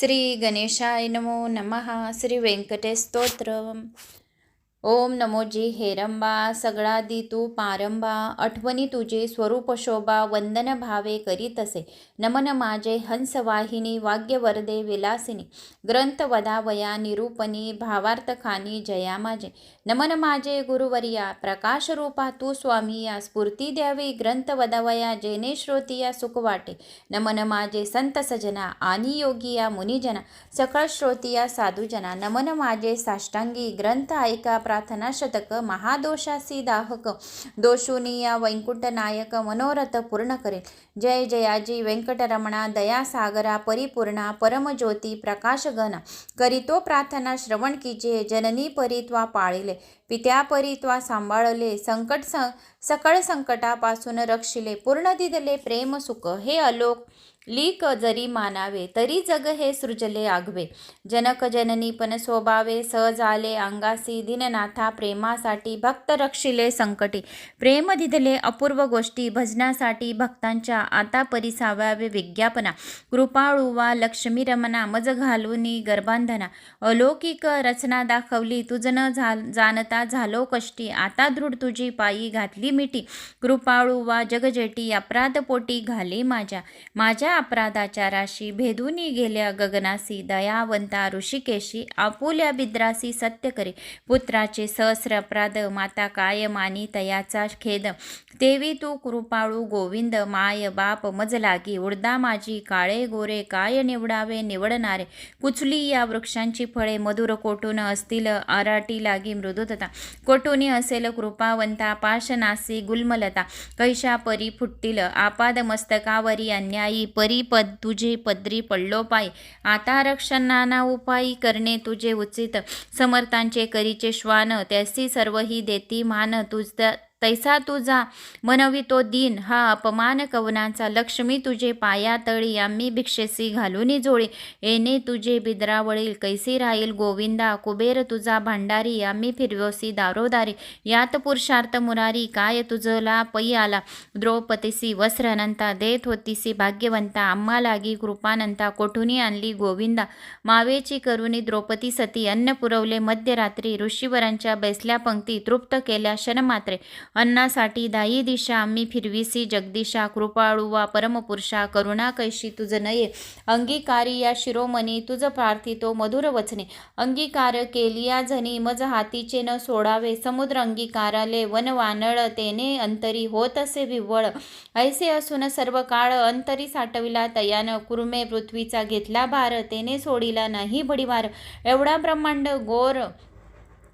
श्री गणेशाय नमो नमः श्री व्यंकटेश स्तोत्र ओम नमोजी हेरंबा सगळादी तू पारंबा आठवणी तुझे स्वरूप शोभा वंदन भावे करीत असे. नमन माझे हंसवाहिनी वाग्यवरदे विलासिनी ग्रंथ वदावया निरूपणी भावार्थ खानी जया माझे. नमन माझे गुरुवर्या प्रकाश रूपा तू स्वामी या स्फूर्ती द्यावी ग्रंथ वदावया जेने श्रोतिया सुख वाटे नमन माझे संत सजना आणि योगी या मुनिजना सकळ श्रोतिया साधुजना. नमन माझे साष्टांगी ग्रंथ ऐका प्रार्थना शतक महादोषासी दाहक दोषुनिया वैकुंठनायक मनोरथ पूर्ण करेल. जय जयाजी व्यंकटरमणा दयासागरा परिपूर्णा परमज्योती प्रकाशगणा करितो प्रार्थना श्रवण कीजे जननी परित्वा पाळिले पित्या परित्वा सांभाळले संकट स सकळ संकटापासून रक्षिले पूर्ण दिदले प्रेम सुख हे अलोक लीक जरी मानावे तरी जग हे सृजले आगवे. जनक जननी पण स्वभावे सहज आले अंगासी दिननाथा प्रेमासाठी भक्त रक्षिले संकटी. प्रेम दिदले अपूर्व गोष्टी भजनासाठी भक्तांच्या आता परिसाव्यावे विज्ञापना. कृपाळू वा लक्ष्मी रमना मज घालूनी गर्भांधना. अलौकिक रचना दाखवली तुझन झाल जाणता झालो कष्टी. आता दृढ तुझी पायी घातली मिठी. कृपाळू वा जगजेटी अपराध पोटी घाली माझ्या. माझ्या अपराधाच्या राशी भेदूनी गेल्या गगनासी दयावंता ऋषिकेशी आपुल्या बिद्रासी सत्य करे पुत्राचे सहस्र अपराध माता काय मानी तयाचा खेद. देवी तू कृपाळू गोविंद माय बाप मज लागी. उडदा माझी काळे गोरे काय निवडावे निवडणारे. कुचली या वृक्षांची फळे मधुर कोटून असतील आराटी लागी मृदुतता. कोटुनी असेल कृपावंता पाशनासी गुलमलता. कैशा परी फुटतील आपाद मस्तकावरी अन्यायी परी पद तुझे पदरी पडलो पाय. आता रक्षण नाना उपायी करणे तुझे उचित. समर्थांचे करीचे श्वान त्यासी सर्व ही देती मान. तुझ तैसा तुझा मनवितो दिन. हा अपमान कवनांचा लक्ष्मी तुझे पाया तळी आम्ही भिक्षेसी घालूनी जोळी येणे तुझे बिद्रावळील कैसी राहील गोविंदा कुबेर तुझा भांडारी आम्ही फिरवसी दारोदारी. यात पुरुषार्थ मुरारी काय तुझला पै आला? द्रौपदीसी वस्त्रनंता देत होतीसी भाग्यवंता. आम्हा लागी कृपानंता कोठुनी आणली गोविंदा? मावेची करुणी द्रौपदी सती अन्न पुरवले मध्यरात्री ऋषीवरांच्या बैसल्या पंक्ती तृप्त केल्या क्षणमात्रे. अन्नासाठी दायी दिशा आम्ही फिरविसी जगदिशा कृपाळू वा परमपुरुषा करुणा कैशी तुझ नये. अंगीकारी या शिरोमणी तुझ प्रार्थितो मधुर वचने. अंगीकार केलिया झनी मज हातीचे न सोडावे. समुद्र अंगीकाराले वन वानळ तेने अंतरी होत असे विव्वळ. ऐसे असून सर्व काळ अंतरी साठविला तयान. कुर्मे पृथ्वीचा घेतला भार तेने सोडिला नाही बडीवार एवढा ब्रह्मांड गोर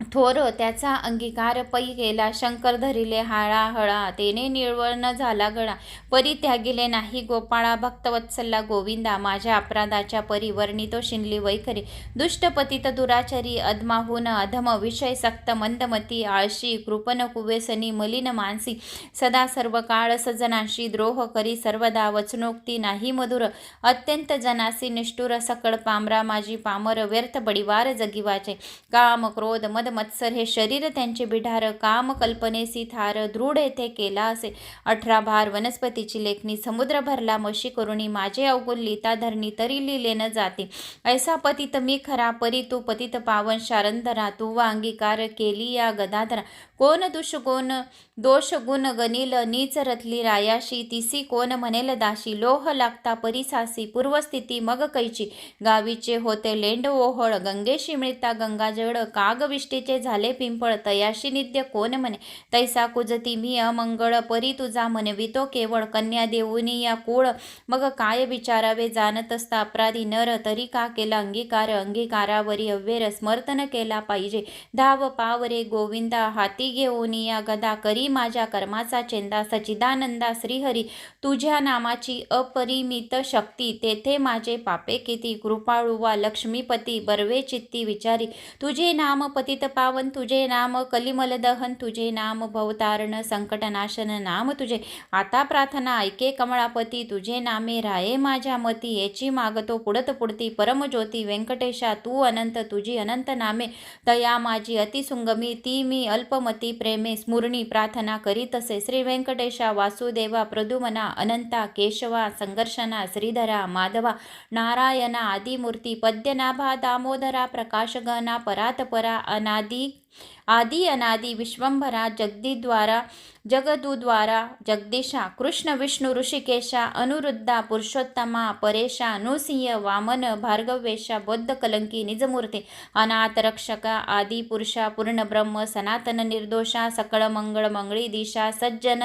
थोर त्याचा अंगीकार पै केला. शंकर धरिले हाळा हळा तेने निळवळ न झाला गळा. परित्यागिले नाही गोपाळा भक्तवत्सल्ला गोविंदा. माझ्या अपराधाच्या परिवर्णितो शिनली वैखरी. दुष्टपतित दुराचरी दुराचारी अधमाहून अधम विषय सक्त मंदमती आळशी कृपन कुवेसनी मलिन मानसी. सदा सर्व काळ सजनाशी द्रोह करी सर्वदा वचनोक्ती नाही मधुर. अत्यंत जनासी निष्ठुर सकळ पामरा माझी पामर व्यर्थ बडिवार जगिवाचे. काम क्रोध मद मत्सर हे शरीर त्यांचे बिढार काम कल्पनेसी थार दृढ येथे केला असे. अठरा भार वनस्पतीची लेखणी समुद्र भरला मशी करुणी माझे अवगुण लिता धरणी तरी लिहिले न जाते. ऐसा पतित मी खरा परी तू पतित पावन शारंधरा तू वा अंगीकार केली या गदाधरा. कोण दुषगुण दोष गुण गणिल नीच रथली रायाशी तिसी कोण म्हणेल दाशी. लोह लागता परिसासी पूर्वस्थिती मग कैची. गावीचे होते लेंड ओहळ गंगेशी मिळता गंगाजळ कागविष्टी कागविष्टीचे झाले पिंपळ तयाशी नित्य कोण म्हणे? तैसा कुजती मी अमंगळ परी तुझा म्हणवितो केवळ कन्या देऊनी या कुळ. मग काय विचारावे? जाणत असता अपराधी नर तरी का केला अंगीकार? अंगीकारावरी अव्यर स्मर्तन केला पाहिजे. धाव पावरे गोविंदा हाती घेऊन या गदा करी माझ्या कर्माचा चेंदा. सचिदानंदा श्रीहरी तुझ्या नामाची अपरिमित शक्ती. तेथे माझे पापे किती? कृपाळू वा लक्ष्मीपती बर्वे चित्ती विचारी. तुझे नाम पतित पावन तुझे नाम कलिमल दहन तुझे नाम भवतारण संकटनाशन नाम तुझे. आता प्रार्थना ऐके कमळापती तुझे नामे राये माझ्या मती. याची मागतो पुडत पुडती परमज्योती व्यंकटेशा तू अनंत तुझी अनंत नामे. तया माझी अतिसुंगमी ती मी अल्पमती प्रेमे. स्मुरणी प्रार्थना करीतसे श्री व्यंकटेशा वासुदेवा प्रदुमना अनंता केशवा संघर्षणा श्रीधरा माधवा नारायणा आदिमूर्ती पद्यनाभा दामोदरा प्रकाशगणा परातपरा अना अनादी आदि अनादि विश्वंभरा जगदीद्वारा जगदुद्वारा जगदीशा कृष्ण विष्णू ऋषिकेशा अनुरुद्धा पुरुषोत्तमा परेशा नृसिंह वामन भार्गवेशा बौद्ध कलंकी निजमूर्ती अनाथ रक्षका आदि पुरुषा पूर्ण ब्रह्म सनातन निर्दोषा सकळ मंगळ मंगळी दिशा सज्जन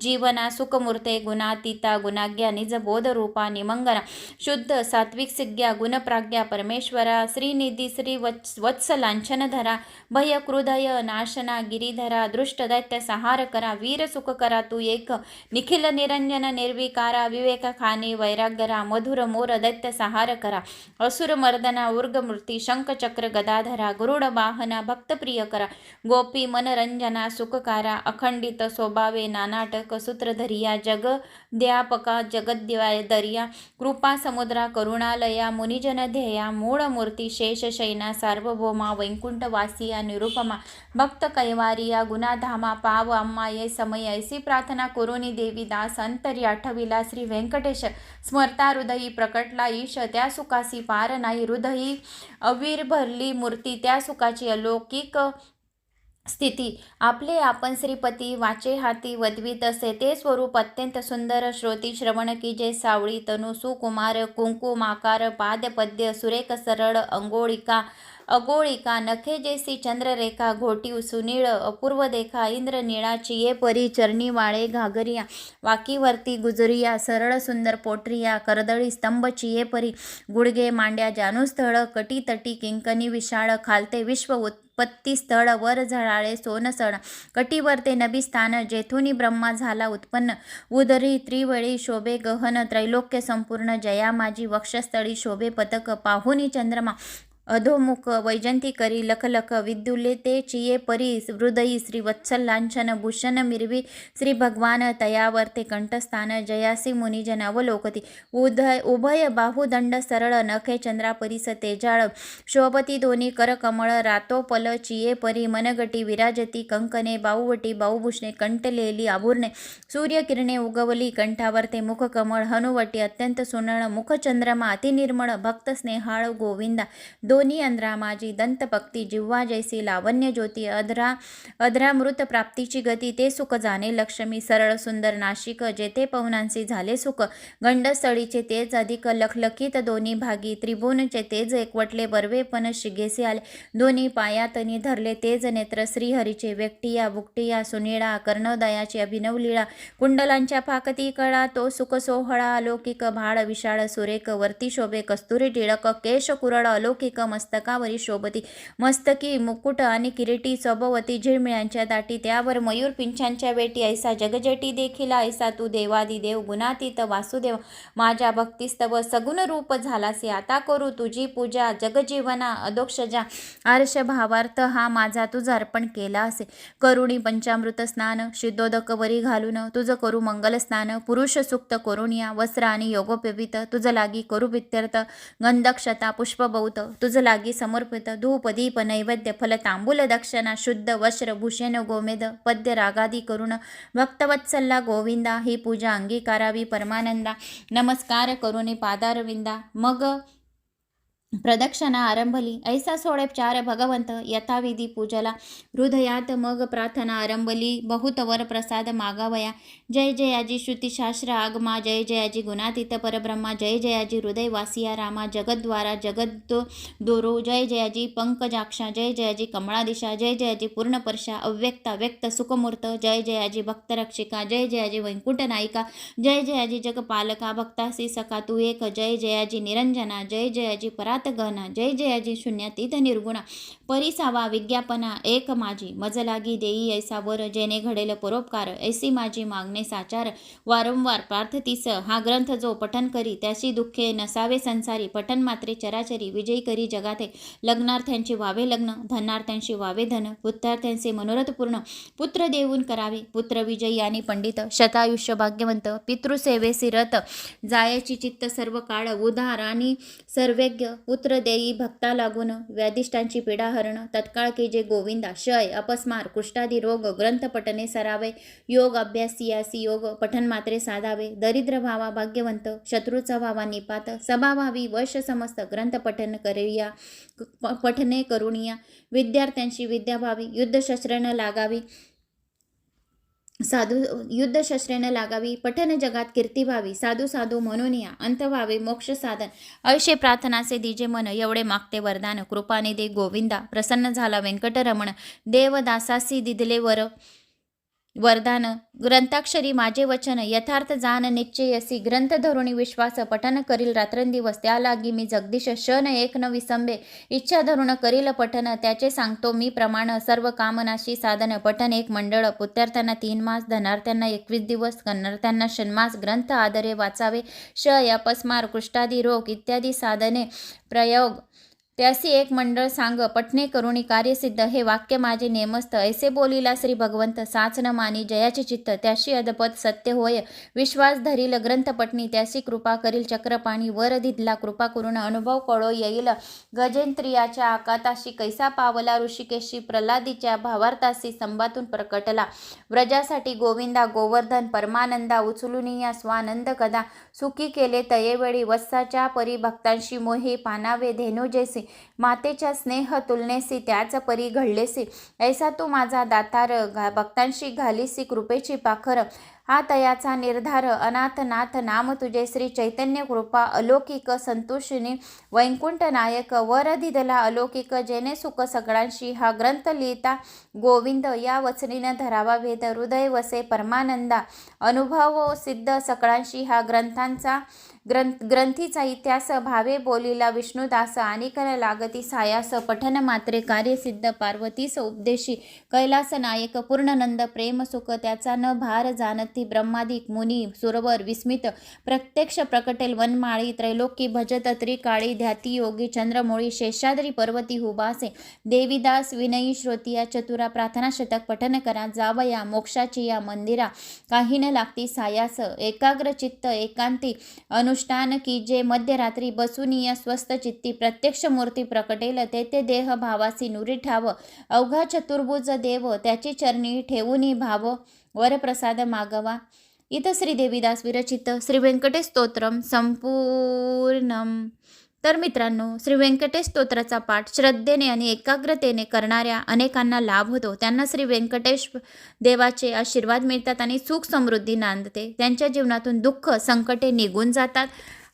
जीवना सुखमूर्ते गुणातीता गुणाज्ञा निज बोध रूपा निमंगना शुद्ध सात्विक सिज्ञा गुणप्राज्ञा परमेश्वरा श्रीनिधी श्री वत्स वत्सलांछनधरा भय ಕೃದಯ ನಾಶನ, ಗಿರಿಧರ ಅದೃಷ್ಟದೈತ್ಯ ಸಹಾರಕರ, ವೀರ ಸುಖಕರ, ತು ಏಕ ನಿಖಿಲ ನಿರಂಜನ ನಿರ್ವಿಕಾರ, ವಿವೇಕ ಖಾನಿ, ವೈರಾಗ್ಯರ, ಮಧುರ ಮೋರ ದೈತ್ಯ ಸಹಾರಕರ ಹಸುರ ಮರ್ದನ ಉರ್ಗಮೂರ್ತಿ ಶಂಖಚಕ್ರ ಗದಾಧರ, ಗರುಡ ವಾಹನ, ಭಕ್ತಪ್ರಿಯಕರ, ಗೋಪಿ ಮನರಂಜನ, ಸುಖಕಾರ, ಅಖಂಡಿತ ಸ್ವಭಾವೆ, ನಾನಾಟಕ ಸೂತ್ರಧರಿಯ, ಜಗ द्यापका जगद्दिवाय दर्या कृपा समुद्रा करुणालया मुनिजन ध्येया मूळ मूर्ती शेष शैना सार्वभौमा वैकुंठवासिया निरुपमा भक्त कैवारिया गुणाधामा पाव अम्मा ये समय ऐसी प्रार्थना करुणी देवी दास अंतरी आठविला श्री व्यंकटेश स्मरता हृदयी प्रकटला ईश त्या सुखासी पार नाही हृदयी अवीर भरली मूर्ती त्या सुखाची अलौकिक स्थिती. आपले आपण श्रीपती वाचे हाती वदवीत असे ते स्वरूप अत्यंत सुंदर श्रोती श्रवण की जे सावळी तनु सुकुमार कुंकुमाकार पादपद्य सुरेख सरळ अंगोळिका अगोळिका नखे जेसी चंद्ररेखा घोटीव सुनीळ अपूर्व देखा इंद्र निळाची ये परी चरणी वाळे घागरिया वाकीवरती गुजरिया सरळ सुंदर पोटरिया करदळी स्तंभची ये परी गुडगे मांड्या जानुस्थळ कटी तटी किंकणी विशाळ खालते विश्व उत्पत्ती स्थळ वर झळाळे सोनसण कटीवर ते नबी स्थान जेथुनी ब्रह्मा झाला उत्पन्न उदरी त्रिवळी शोभे गहन त्रैलोक्य संपूर्ण जया माझी वक्षस्थळी शोभे पतक पाहुनी चंद्रमा अधोमुख वैजंती करी लखलख विद्युले ते चिये परी हृदयी श्री वत्सल लांछन भूषण मिरवी श्री भगवान तयावर्ते कंठस्थान जयासी मुनिजन अवलोकती। उदय उभय बाहुदंड सरळ नखे चंद्रा परिस तेजाळ। शोभती दोन्ही करकमळ रातोपल चिये परी मनगटी विराजती कंकणे बाऊवटी बाऊभूषणे कंटलेली आभूर्णे सूर्यकिरणे उगवली कंठावर्ते मुखकमळ हनुवटी अत्यंत सुनळ मुखचंद्रमा अतिनिर्मळ। भक्त स्नेहाळ गोविंदा। दोन्ही अंधरा माझी दंतपक्ती जिव्हा जैसी लावण्य ज्योती अधरा अधरा मृत प्राप्तीची गती ते सुख जाणे. लक्ष्मी सरळ सुंदर नाशिक जेथे पवनांसी झाले सुख. गंडस्थळीचे तेज अधिक लखलखीत दोन्ही भागी. त्रिभुवनचे तेज एकवटले बर्वेपण शिगेसे आले. दोन्ही पायातनी धरले तेज नेत्र. श्रीहरीचे व्यक्तिया बुकटिया सुनिळा कर्णोदयाची अभिनव लीळा. कुंडलांच्या फाकती कळा तो सुख सोहळा अलौकिक भाळ विशाळ सुरेख वर्ती शोभे कस्तुरी टिळक केश कुरळ अलौकिक मस्तकावरी शोभती. मस्तकी मुकुट आणि किरीटी सोबवती झिळमिळांच्या दाटी. त्यावर मयूर पिंछांच्या वेटी. ऐसा जगजटी देखील ऐसा तू देवादी देव गुणातीत वासुदेव. माझ्या भक्तिस्तव सगुण रूप झालासे. आता करू तुझी पूजा जगजीवना अदोक्षजा आर्ष भावार्थ हा माझा तुझा अर्पण केला असे. करुणी पंचामृत स्नान शिद्धोदक वरी घालून तुझं करू मंगल स्नान पुरुष सुक्त करुणिया वस्त्र आणि योगोपेवित तुझं लागी करू पित्यर्थ गंधक्षता पुष्पबौत तुझ लागी समर्पित धूपदीप नैवेद्य फल तांबूल दक्षिणा शुद्ध वस्त्र भूषण गोमेद पद्य रागादी करुण भक्तवत्सल्ला गोविंदा ही पूजा अंगीकारावी परमानंदा नमस्कार करुणी पादारविंदा मग प्रदक्षिणा आरंभली ऐसा सोडेपचार भगवंत यथाविधी पूजला हृदयात मग प्रार्थना आरंभली बहुत वर प्रसाद मागावया जय जयाजी श्रुतिशास्त्र आगमा जय जयाजी गुणातीत परब्रह्मा जय जयाजी हृदय वासिया रामा जगद्वारा जगद दोरो जय जयाजी पंकजाक्षा जय जयाजी कमळादिशा जय जयाजी पूर्णपर्शा अव्यक्ता व्यक्त सुखमूर्त जय जयाजी भक्तरक्षिका जय जयाजी वैकुंठ नायिका जय जयाजी जगपालका भक्तासी सखा तू एक जय जयाजी निरंजना जय जयाजी परात अफाट जय जयाजी शून्य तिथ निर्गुणा. परिसावा विज्ञापना. एक माझी मज लागी देई ऐसा वर. जेने घडेल परोपकार. ऐसी माझी मागणे साचार. वारंवार प्रार्थतीस. हा ग्रंथ जो पठन करी त्याशी दुःखे नसावे संसारी. पठन मात्रे चराचरी. विजयी करी जगाते लग्नार्थ्यांची व्हावे लग्न. धनार्थ्यांशी व्हावे धन. पुत्रार्थ्यांचे मनोरथ पूर्ण. पुत्र देऊन करावे. पुत्र विजयी आणि पंडित. शतायुष्य भाग्यवंत. पितृसेवेसी रथ जायची चित्त सर्व काळ. उदार आणि सर्वेज्ञ. पुत्र देई भक्ता लागून व्याधिष्ठांची पीडा हरण तत्काळ के जे गोविंदा शय अपस्मार कुष्ठादी रोग ग्रंथ पठने सरावे योग अभ्यासियासी योग पठन मात्रे साधावे दरिद्र भावा भाग्यवंत शत्रूचा भावा निपात सभाभावी वश समस्त ग्रंथ पठन करूया पठने करुणिया विद्यार्थ्यांशी विद्याभावी युद्धशस्त्र न लागावी साधू युद्धशस्त्रेनं लागावी पठन जगात कीर्ती व्हावी साधू साधू म्हणून या अंत व्हावे मोक्ष साधन. ऐशे प्रार्थनाचे दिजे मन एवढे मागते वरदान. कृपाने दे गोविंदा. प्रसन्न झाला व्यंकटरमण. देवदासासी दिदले वर वरदान ग्रंथाक्षरी माझे वचन यथार्थ जाण निश्चयसी ग्रंथ धरुणी विश्वास पठन करील रात्रंदिवस त्या लागी मी जगदीश शन एक न विसंबे इच्छा धरुण करील पठन त्याचे सांगतो मी प्रमाण सर्व कामनाशी साधन पठन एक मंडळ पुत्यार्थ्यांना तीन मास धनार्थ्यांना एकवीस दिवस कन्नर्थ्यांना षण्मास ग्रंथ आदरे वाचावे श अपस्मार कुष्ठादी रोग इत्यादी साधने प्रयोग त्यासी एक मंडळ सांग पटणे करुणी कार्यसिद्ध हे वाक्य माझे नेमस्त. ऐसे बोलिला श्री भगवंत साच न मानी जयाचे चित्त. त्याशी अदपद सत्य होय विश्वास धरील ग्रंथपटणी त्यासी कृपा करील चक्रपाणी वर दिदला कृपा करून अनुभव कळो येईल. गजेंद्रियाच्या आकाताशी कैसा पावला ऋषिकेशी प्रल्हादीच्या भावार्थाशी संबातून प्रकटला. व्रजासाठी गोविंदा गोवर्धन परमानंदा उचलुनिया स्वानंद कदा सुखी केले तयेवेळी वत्साच्या परिभक्तांशी मोही पानावे धेनू जैसी मातेच्या स्नेह तुलनेसी त्याच परी घडलेसी. ऐसा तू माझा दातार घा भक्तांशी घालीसी कृपेची पाखर. हा तयाचा निर्धार अनाथनाथ नाम तुझे श्री चैतन्य कृपा अलौकिक संतोषिनी वैकुंठ नायक वर दिदला अलौकिक जेने सुख सगळ्यांशी हा ग्रंथ लिहिता. गोविंद या वचनीनं धरावा भेद हृदय वसे परमानंदा. अनुभव सिद्ध सगळ्यांशी हा ग्रंथांचा ग्रंथ ग्रंथीचा इतिहास भावे बोलीला विष्णुदास आनिकन लागती सायास पठन मात्रे कार्यसिद्ध पार्वतीस उपदेशी कैलास नायक पूर्णनंद प्रेम सुख त्याचा न भार जाणती. ब्रह्मादिक मुनी सुरवर विस्मित प्रत्यक्ष प्रकटेल वनमाळी त्रैलोकी भजत त्रिकाळी ध्याती योगी चंद्रमोळी शेषाद्री पर्वती हुबासे देवीदास विनयी श्रोतिया चतुरा प्रार्थना शतक पठन करा जावया मोक्षाची या मंदिरा काही न लागती सायास एकाग्र चित्त एकांती अनुष्ठान की जे मध्यरात्री बसून या स्वस्त चित्ती प्रत्यक्ष मूर्ती प्रकटेल तेथे देह भावासी नुरी ठाव अवघा चतुर्भुज देव त्याची चरणी ठेवूनी भाव वरप्रसाद मागवा. इथं श्री देवीदास विरचित. श्री व्यंकटेश स्तोत्रम संपूर्णम. तर मित्रांनो श्री व्यंकटेश स्तोत्राचा पाठ श्रद्धेने आणि एकाग्रतेने करणाऱ्या अनेकांना लाभ होतो. त्यांना श्री व्यंकटेश देवाचे आशीर्वाद मिळतात आणि सुख समृद्धी नांदते. त्यांच्या जीवनातून दुःख संकटे निघून जातात.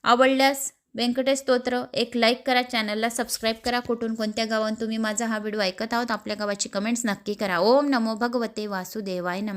आवडल्यास व्यंकटेश स्तोत्र एक लाईक करा चॅनलला सबस्क्राईब करा. कुठून कोणत्या गावात तुम्ही माझा हा व्हिडिओ ऐकत आहोत आपल्या गावाची कमेंट्स नक्की करा. ओम नमो भगवते वासुदेवाय नम.